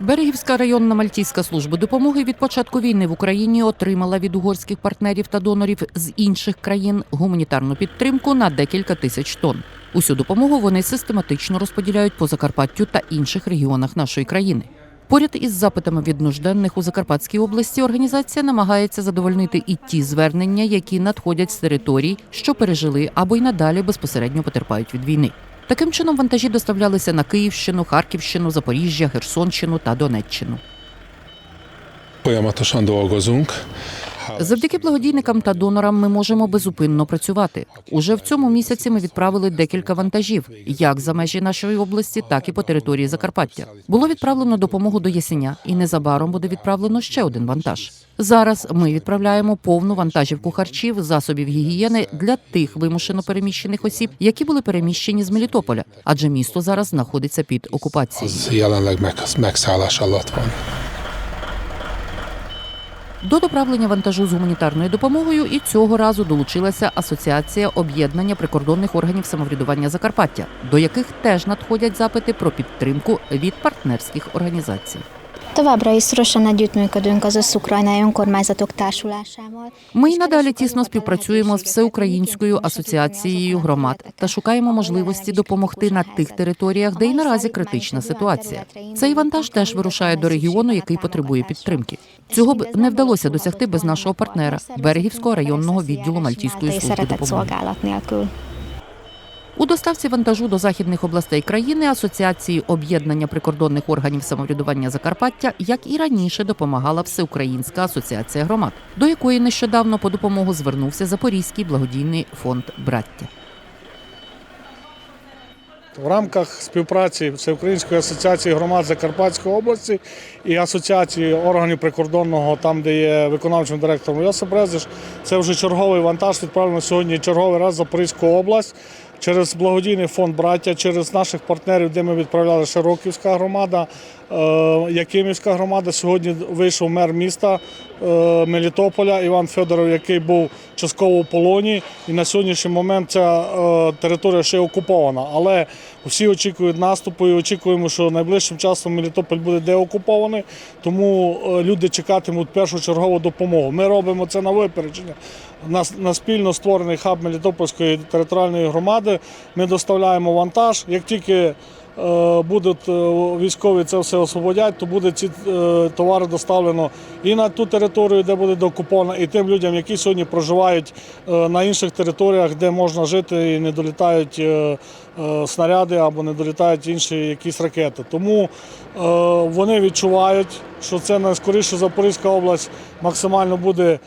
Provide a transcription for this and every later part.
Берегівська районна мальтійська служба допомоги від початку війни в Україні отримала від угорських партнерів та донорів з інших країн гуманітарну підтримку на декілька тисяч тонн. Усю допомогу вони систематично розподіляють по Закарпаттю та інших регіонах нашої країни. Поряд із запитами від нужденних у Закарпатській області організація намагається задовольнити і ті звернення, які надходять з територій, що пережили або й надалі безпосередньо потерпають від війни. Таким чином вантажі доставлялися на Київщину, Харківщину, Запоріжжя, Херсонщину та Донеччину. Folyamatosan dolgozunk. Завдяки благодійникам та донорам ми можемо безупинно працювати. Уже в цьому місяці ми відправили декілька вантажів, як за межі нашої області, так і по території Закарпаття. Було відправлено допомогу до Ясеня, і незабаром буде відправлено ще один вантаж. Зараз ми відправляємо повну вантажівку харчів, засобів гігієни для тих вимушено переміщених осіб, які були переміщені з Мелітополя, адже місто зараз знаходиться під окупацією. До доправлення вантажу з гуманітарною допомогою і цього разу долучилася Асоціація об'єднання прикордонних органів самоврядування Закарпаття, до яких теж надходять запити про підтримку від партнерських організацій. Továbbra is szorosan együttműködünk az összukrajnai önkormányzatok társulásával. Ми й надалі тісно співпрацюємо з всеукраїнською асоціацією громад та шукаємо можливості допомогти на тих територіях, де й наразі критична ситуація. Цей вантаж теж вирушає до регіону, який потребує підтримки. Цього б не вдалося досягти без нашого партнера Берегівського районного відділу Мальтійської служби допомоги. У доставці вантажу до західних областей країни Асоціації об'єднання прикордонних органів самоврядування Закарпаття, як і раніше, допомагала Всеукраїнська асоціація громад, до якої нещодавно по допомогу звернувся Запорізький благодійний фонд Браття. В рамках співпраці Всеукраїнської асоціації громад Закарпатської області і асоціації органів прикордонного, там де є виконавчим директором Йосип Резиш, це вже черговий вантаж відправлено сьогодні черговий раз Запорізьку область через благодійний фонд браття, через наших партнерів, де ми відправляли Широківська громада, е, Якимівська громада. Сьогодні вийшов мер міста е, Мелітополя Іван Федоров, який був частково в полоні. І на сьогоднішній момент ця е, територія ще окупована. Але всі очікують наступу і очікуємо, що найближчим часом Мелітополь буде деокупований, тому люди чекатимуть першочергову допомогу. Ми робимо це на випередження. На, спільно створений хаб Мелітопольської територіальної громади. Ми доставляємо вантаж. Як тільки е, будуть е, військові це все освободять, то буде ці е, товари доставлено і на ту територію, де буде докупована, і тим людям, які сьогодні проживають на інших територіях, де можна жити і не долітають снаряди або не долітають інші якісь ракети. Тому вони відчувають, що це найскоріше Запорізька область максимально буде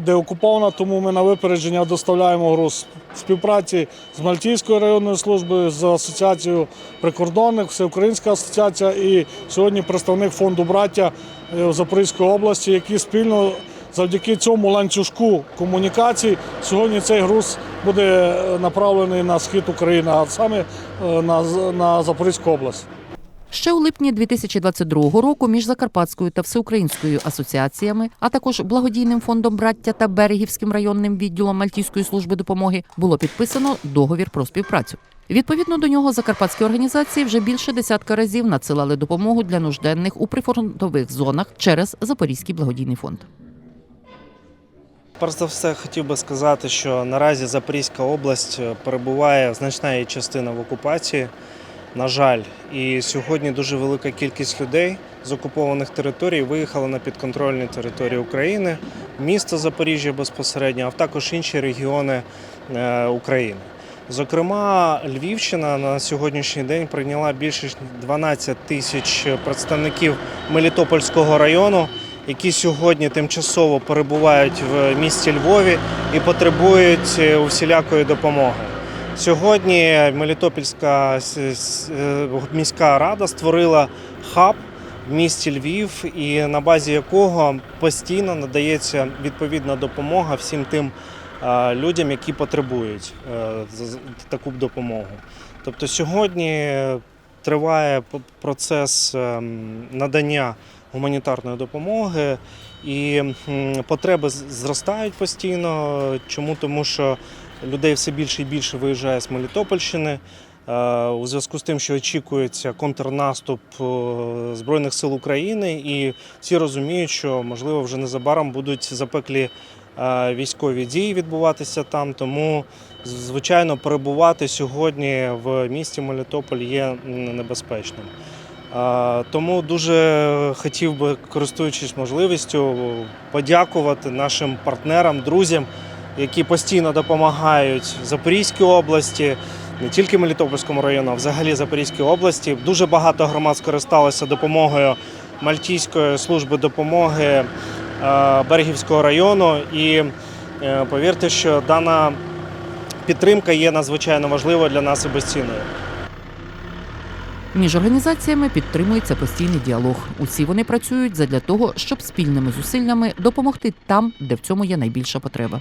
деокупована, тому ми на випередження доставляємо груз в співпраці з Мальтійською районною службою, з асоціацією прикордонних, Всеукраїнська асоціація і сьогодні представник фонду браття е, Запорізької області, які спільно завдяки цьому ланцюжку комунікацій сьогодні цей груз буде е, направлений на схід України, а саме е, на, на Запорізьку область. Ще у липні 2022 року між Закарпатською та Всеукраїнською асоціаціями, а також благодійним фондом браття та Берегівським районним відділом Мальтійської служби допомоги було підписано договір про співпрацю. Відповідно до нього закарпатські організації вже більше десятка разів надсилали допомогу для нужденних у прифронтових зонах через Запорізький благодійний фонд. Перш за все, хотів би сказати, що наразі Запорізька область е, перебуває значна її частина в окупації. На жаль, і сьогодні дуже велика кількість людей з окупованих територій виїхала на підконтрольні території України, місто Запоріжжя безпосередньо, а також інші регіони е, України. Зокрема, Львівщина на сьогоднішній день прийняла більше 12 тисяч представників Мелітопольського району, які сьогодні тимчасово перебувають в місті Львові і потребують е, усілякої допомоги. Сьогодні с- е, міська рада створила хаб в місті Львів, і на базі якого постійно надається відповідна допомога всім тим е, людям, які потребують е, таку допомогу. Тобто сьогодні триває процес ем, надання гуманітарної допомоги, і потреби зростають постійно. Чому? Тому що людей все більше і більше виїжджає з Мелітопольщини. Е, У зв'язку з тим, що очікується контрнаступ е, Збройних сил України, і всі розуміють, що можливо вже незабаром будуть запеклі е, військові дії відбуватися там. Тому, звичайно, перебувати сьогодні в місті Мелітополь є небезпечним. Тому дуже хотів би, користуючись можливістю, подякувати нашим партнерам, друзям, які постійно допомагають Запорізькій області, не тільки Мелітопольському району, а взагалі Запорізькій області. Дуже багато громад скористалося допомогою Мальтійської служби допомоги е, Берегівського району. І е, повірте, що дана підтримка є надзвичайно важливою для нас і безцінною. Між організаціями підтримується постійний діалог. Усі вони працюють задля того, щоб спільними зусиллями допомогти там, де в цьому є найбільша потреба.